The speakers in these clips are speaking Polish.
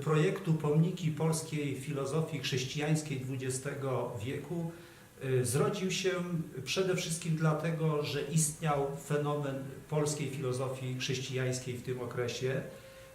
projektu Pomniki Polskiej Filozofii Chrześcijańskiej XX wieku y, zrodził się przede wszystkim dlatego, że istniał fenomen polskiej filozofii chrześcijańskiej w tym okresie.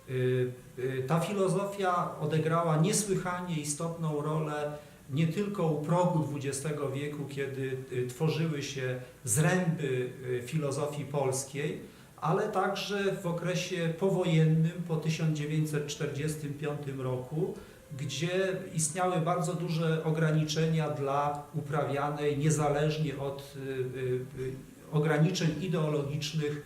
Y, y, Ta filozofia odegrała niesłychanie istotną rolę nie tylko u progu XX wieku, kiedy tworzyły się zręby filozofii polskiej, ale także w okresie powojennym po 1945 roku, gdzie istniały bardzo duże ograniczenia dla uprawianej niezależnie od y, y, y, ograniczeń ideologicznych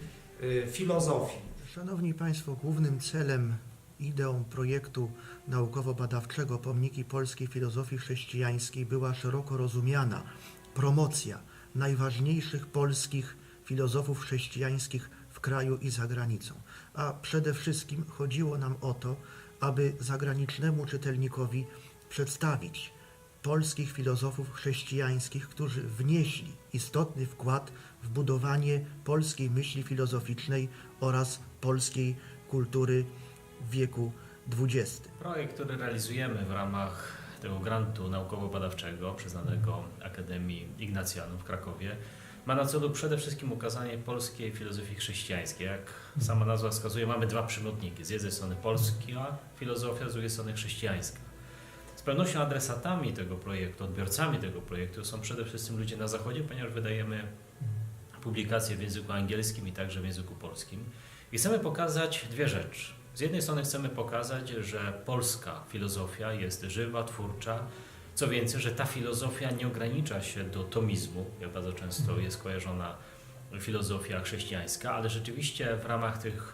filozofii. Szanowni Państwo, głównym celem, ideą projektu naukowo-badawczego Pomniki Polskiej Filozofii Chrześcijańskiej była szeroko rozumiana promocja najważniejszych polskich filozofów chrześcijańskich w kraju i za granicą. A przede wszystkim chodziło nam o to, aby zagranicznemu czytelnikowi przedstawić polskich filozofów chrześcijańskich, którzy wnieśli istotny wkład w budowanie polskiej myśli filozoficznej oraz polskiej kultury w wieku XX. Projekt, który realizujemy w ramach tego grantu naukowo-badawczego przyznanego Akademii Ignacjanów w Krakowie, ma na celu przede wszystkim ukazanie polskiej filozofii chrześcijańskiej. Jak sama nazwa wskazuje, mamy dwa przymiotniki. Z jednej strony polska filozofia, z drugiej strony chrześcijańska. Z pewnością adresatami tego projektu, odbiorcami tego projektu są przede wszystkim ludzie na Zachodzie, ponieważ wydajemy publikacje w języku angielskim i także w języku polskim. I chcemy pokazać dwie rzeczy. Z jednej strony chcemy pokazać, że polska filozofia jest żywa, twórcza. Co więcej, że ta filozofia nie ogranicza się do tomizmu, jak bardzo często jest kojarzona filozofia chrześcijańska, ale rzeczywiście w ramach tych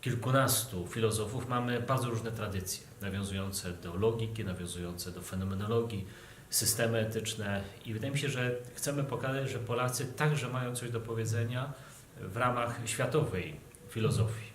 kilkunastu filozofów mamy bardzo różne tradycje, nawiązujące do logiki, nawiązujące do fenomenologii, systemy etyczne i wydaje mi się, że chcemy pokazać, że Polacy także mają coś do powiedzenia w ramach światowej filozofii.